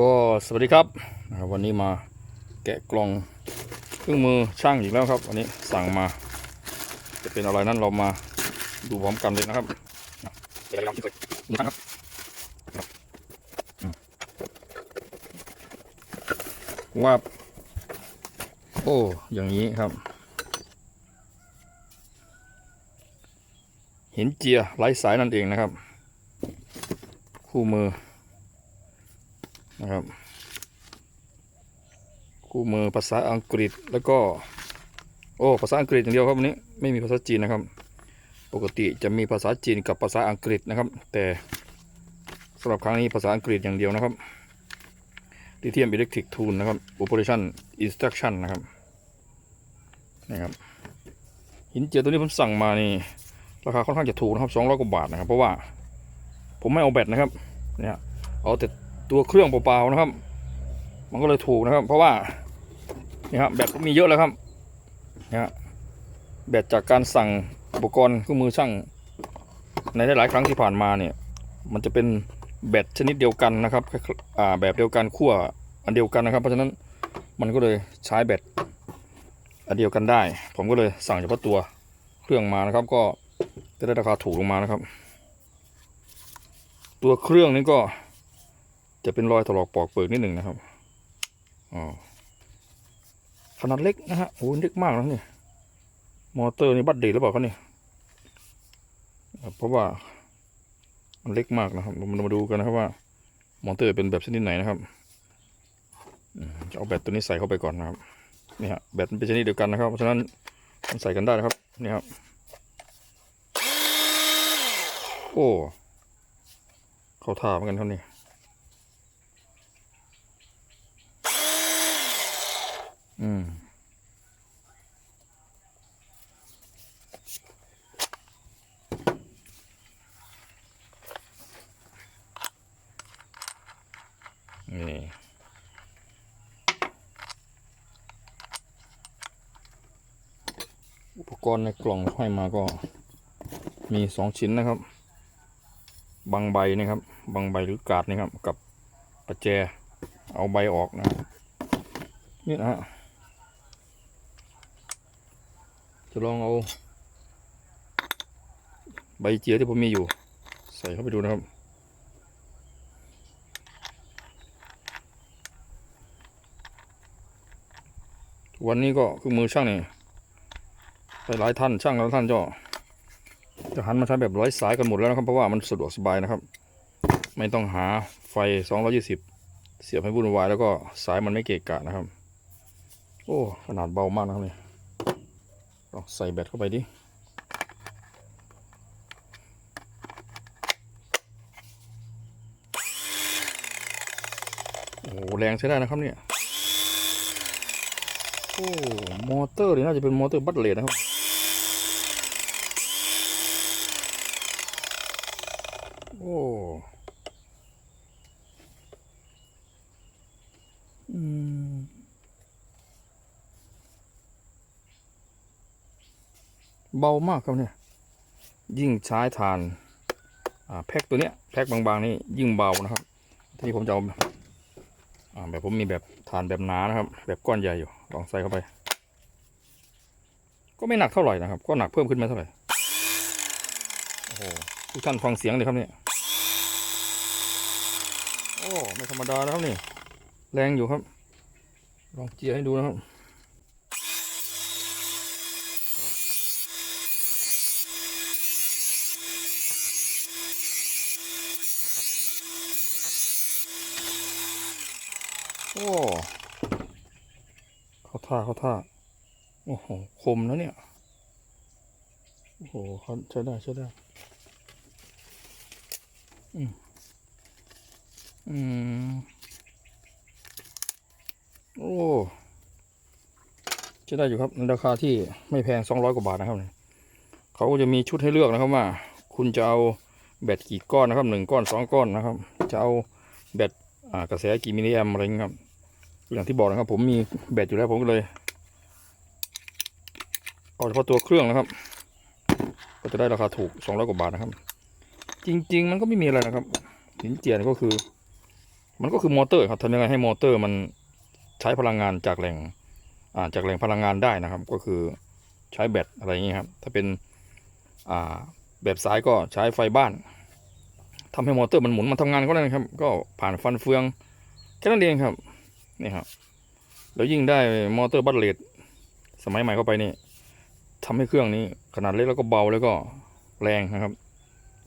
ก็สวัสดีครับวันนี้มาแกะกล่องเครื่องมือช่างอีกแล้วครับ วันนี้สั่งมาจะเป็นอะไรนั้นเรามาดูพร้อมกันเลยนะครับเดี๋ยวเราที่เคยดูนะครับว่าโอ้อย่างนี้ครับ เหินเจียไร้สายนั่นเองนะครับ คู่มือ นะครับ คู่มือภาษาอังกฤษแล้วก็ โอ้ภาษาอังกฤษอย่างเดียวครับวันนี้ไม่มีภาษาจีนนะครับ ปกติจะมีภาษาจีนกับภาษาอังกฤษนะครับ แต่สำหรับครั้งนี้ภาษาอังกฤษอย่างเดียวนะครับ Lithium Electric Tool นะครับ Operation Instruction นะครับนะครับหินเจียตัวนี้ผมสั่งมานี่ราคาค่อนข้างจะถูกนะครับ200กว่าบาทนะครับ เพราะว่าผมไม่เอาแบตนะครับเนี่ยเอาแต่ ตัวเครื่องเปล่าๆนะครับ มันก็เลยถูกนะครับ เพราะว่านี่ครับแบตก็มีเยอะแล้วครับนะฮะแบตจากการสั่งอุปกรณ์เครื่องมือช่างในหลายๆครั้งที่ผ่านมาเนี่ย มันจะเป็นแบตชนิดเดียวกันนะครับอ่าแบบเดียวกันขั้วอันเดียวกันนะครับ เพราะฉะนั้นมันก็เลยใช้แบตอันเดียวกันได้ ผมก็เลยสั่งเฉพาะตัวเครื่องมานะครับ ก็จะได้ราคาถูกลงมานะครับ ตัวเครื่องนี้ก็ จะเป็นรอยถลอกปอกเปลือกนิดหนึ่งนะครับอ๋อขนาดเล็กนะฮะโอ้เล็กมากนะเนี่ยมอเตอร์นี่บัดดีหรือเปล่าครับเนี่ยเพราะว่ามันเล็กมากนะครับเรามาดูกันนะครับว่ามอเตอร์เป็นแบบชนิดไหนนะครับจะเอาแบตตัวนี้ใส่เข้าไปก่อนนะครับนี่ฮะแบตมันเป็นชนิดเดียวกันนะครับ เพราะฉะนั้นมันใส่กันได้นะครับนี่ครับโอ้เข้าท่าเหมือนกันครับนี่ อืมนี่อุปกรณ์ในกล่องให้มาก็มีสองชิ้นนะครับ บางใบนะครับ บางใบหรือกาดนะครับ กับประแจ เอาใบออกนะนี่นะฮะ จะลองเอา ใบเจียที่ผมมีอยู่ ใส่เข้าไปดูนะครับ วันนี้ก็คือมือช่างนี่หลายท่านช่างหลายท่านก็จะหันมาใช้แบบร้อยสายกันหมดแล้วนะครับเพราะว่ามันสะดวกสบายนะครับ ไม่ต้องหาไฟ 220 เสียบให้วุ่นวายแล้วก็สายมันไม่เกะกะนะครับ โอ้ขนาดเบามากนะครับเนี่ย ใส่แบตเข้าไปดิโอ้แรงใช้ได้นะครับเนี่ย โอ้ มอเตอร์นี่น่าจะเป็นมอเตอร์บัตเลตนะครับ เบามากครับเนี่ย ยิ่งใช้ทานอ่าแพ็กตัวเนี้ยแพ็กบางๆนี่ยิ่งเบานะครับ ที่ผมจะเอาอ่าแบบผมมีแบบทานแบบหนานะครับ แบบก้อนใหญ่อยู่ลองใส่เข้าไป ก็ไม่หนักเท่าไหร่นะครับ ก็หนักเพิ่มขึ้นมาเท่าไหร่โอ้โหทุกท่านฟังเสียงเลยครับเนี่ยโอ้ไม่ธรรมดานะครับนี่ แรงอยู่ครับ ลองเจียให้ดูนะครับ โอ้เขา ท่าเขาท่า โอ้โห คมนะเนี่ย โอ้โหเขาใช้ได้ใช้ได้ อืม อืม โอ้ใช้ได้อยู่ครับในราคาที่ไม่แพงสองร้อยกว่าบาทนะครับเนี่ยเขาก็จะมีชุดให้เลือกนะครับว่า คุณจะเอาแบตกี่ก้อนนะครับหนึ่งก้อนสองก้อนนะครับ จะเอาแบตกระแสกี่มิลลิแอมอะไรเงี้ยครับ อย่างที่บอกนะครับ ผมมีแบตอยู่แล้วผมก็เลยเอาเฉพาะตัวเครื่องนะครับ ก็จะได้ราคาถูก200กว่าบาทนะครับ จริง ๆ มันก็ไม่มีอะไรนะครับหินเจียนก็คือ มันก็คือมอเตอร์ครับทำยังไงให้มอเตอร์มันใช้พลังงานจากแหล่งาจากแหล่งพลังงานได้นะครับ ก็คือใช้แบตอะไรอย่างนี้ครับ ถ้าเป็นแบบสายก็ใช้ไฟบ้านทำให้มอเตอร์มันหมุนมันทำงานก็ได้นะครับ ก็ผ่านฟันเฟืองแค่นั้นเองครับ นี่ครับ แล้วยิ่งได้มอเตอร์บัตเลดสมัยใหม่เข้าไปนี่ทำให้เครื่องนี้ขนาดเล็กแล้วก็เบาแล้วก็แรงนะครับ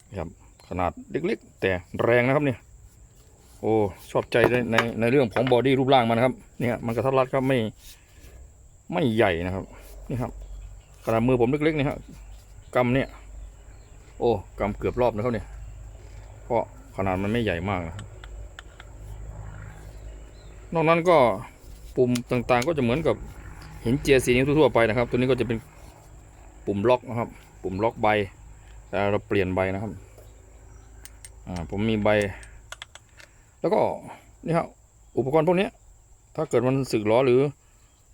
นี่ครับ ขนาดเล็กๆแต่แรงนะครับเนี่ยโอ้ชอบใจในในในเรื่องของบอดี้รูปร่างมันนะครับเนี่ยมันกระทัดรัดครับไม่ไม่ใหญ่นะครับนี่ครับขนาดมือผมเล็กๆนี่ครับกำเนี่ยโอ้กำเกือบรอบนะครับเนี่ยเพราะขนาดมันไม่ใหญ่มากนะครับ นอกนั้นก็ปุ่มต่างๆ ก็จะเหมือนกับเห็นเจียสีนิ้วทั่วๆไปนะครับ ตัวนี้ก็จะเป็นปุ่มล็อกนะครับ ปุ่มล็อกใบแต่เราเปลี่ยนใบนะครับอ่าผมมีใบ แล้วก็นี่ครับอุปกรณ์พวกนี้ถ้าเกิดมันสึกล้อหรือ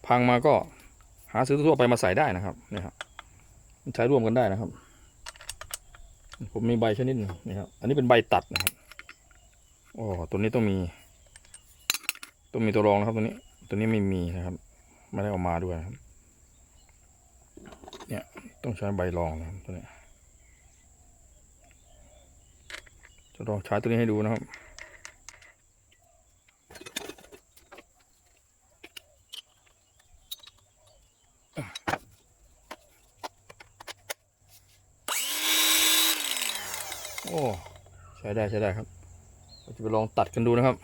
พังมาก็หาซื้อทั่วๆไปมาใส่ได้นะครับนี่ครับใช้ร่วมกันได้นะครับ ผมมีใบชนิดนี่ครับอันนี้เป็นใบตัดนะครับโอ้ตัวนี้ต้องมี ต้องมีตัวรองนะครับตัวนี้ ตัวนี้ไม่มีนะครับ ไม่ได้เอามาด้วยนะครับ เนี่ยต้องใช้ใบรองนะครับตัวนี้จะลองใช้ตัวนี้ให้ดูนะครับโอ้ ใช้ได้ใช้ได้ครับเราจะไปลองตัดกันดูนะครับ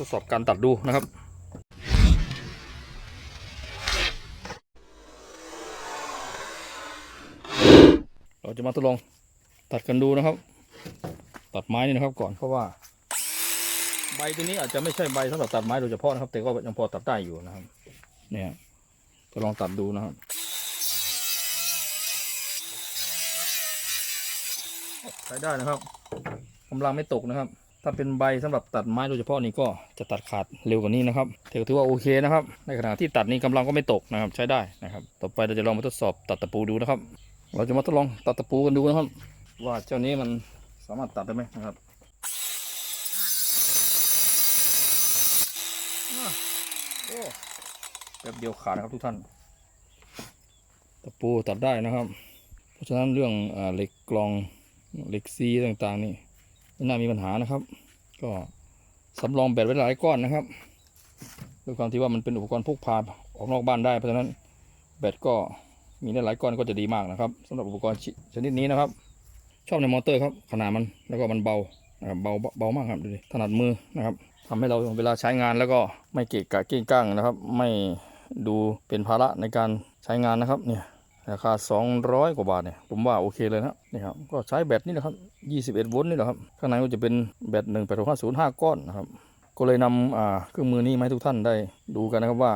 ทดสอบการตัดดูนะครับเราจะมาทดลองตัดกันดูนะครับ ตัดไม้นี่นะครับก่อนเพราะว่า ใบตัวนี้อาจจะไม่ใช่ใบสำหรับตัดไม้โดยเฉพาะนะครับ แต่ก็ยังพอตัดได้อยู่นะครับ เนี่ยทดลองตัดดูนะครับใช้ได้นะครับกำลังไม่ตกนะครับ ถ้าเป็นใบสำหรับตัดไม้โดยเฉพาะนี่ก็จะตัดขาดเร็วกว่านี้นะครับแต่ก็ถือว่าโอเคนะครับ ในขณะที่ตัดนี้กำลังก็ไม่ตกนะครับใช้ได้นะครับ ต่อไปเราจะลองมาทดสอบตัดตะปูดูนะครับ เราจะมาทดลองตัดตะปูกันดูนะครับ ว่าเจ้านี้มันสามารถตัดได้ไหมนะครับแป๊บเดียวขาดนะครับทุกท่าน ตะปูตัดได้นะครับ เพราะฉะนั้นเรื่องอเหล็กกลองเหล็กซีต่างๆนี่ ไม่น่ามีปัญหานะครับ ก็สำรองแบตไว้หลายก้อนนะครับด้วยความที่ว่ามันเป็นอุปกรณ์พกพาออกนอกบ้านได้เพราะฉะนั้นแบตก็มีได้หลายก้อนก็จะดีมากนะครับสำหรับอุปกรณ์ชชนิดนี้นะครับ ชอบในมอเตอร์ครับขนาดมันแล้วก็มันเบานะครับเบาเบามากครับดูดิถนัดมือนะครับทำให้เราเวลาใช้งานแล้วก็ไม่เกะกะเก้งก้างนะครับ ไม่ดูเป็นภาระในการใช้งานนะครับเนี่ย ราคา 200 กว่าบาทเนี่ยผมว่าโอเคเลยนะครับนี่ครับก็ใช้แบตนี่นะครับ 21 โวลต์นี่แหละครับข้างในก็จะเป็นแบต1 8 6 5 0 5 ก้อนนะครับก็เลยนำเครื่องมือนี้มาให้ทุกท่านได้ดูกันนะครับว่า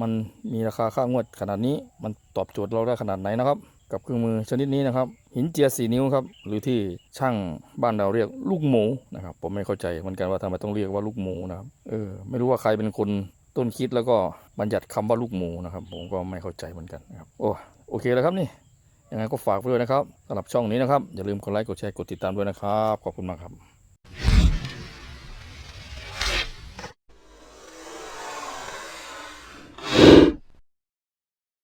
มันมีราคาค่างวดขนาดนี้มันตอบโจทย์เราได้ขนาดไหนนะครับ กับเครื่องมือชนิดนี้นะครับ หินเจียสีนิ้วครับหรือที่ช่างบ้านเราเรียกลูกหมูนะครับผมไม่เข้าใจเหมือนกันว่าทำไมต้องเรียกว่าลูกหมูนะครับเออไม่รู้ว่าใครเป็นคนต้นคิดแล้วก็บัญญัติคำว่าลูกหมูนะครับ ผมก็ไม่เข้าใจเหมือนกันนะครับโอ้ โอเคแล้วครับนี่ยังไงก็ฝากไว้ด้วยนะครับสำหรับช่องนี้นะครับอย่าลืมกดไลค์กดแชร์กดติดตามด้วยนะครับ ขอบคุณมากครับ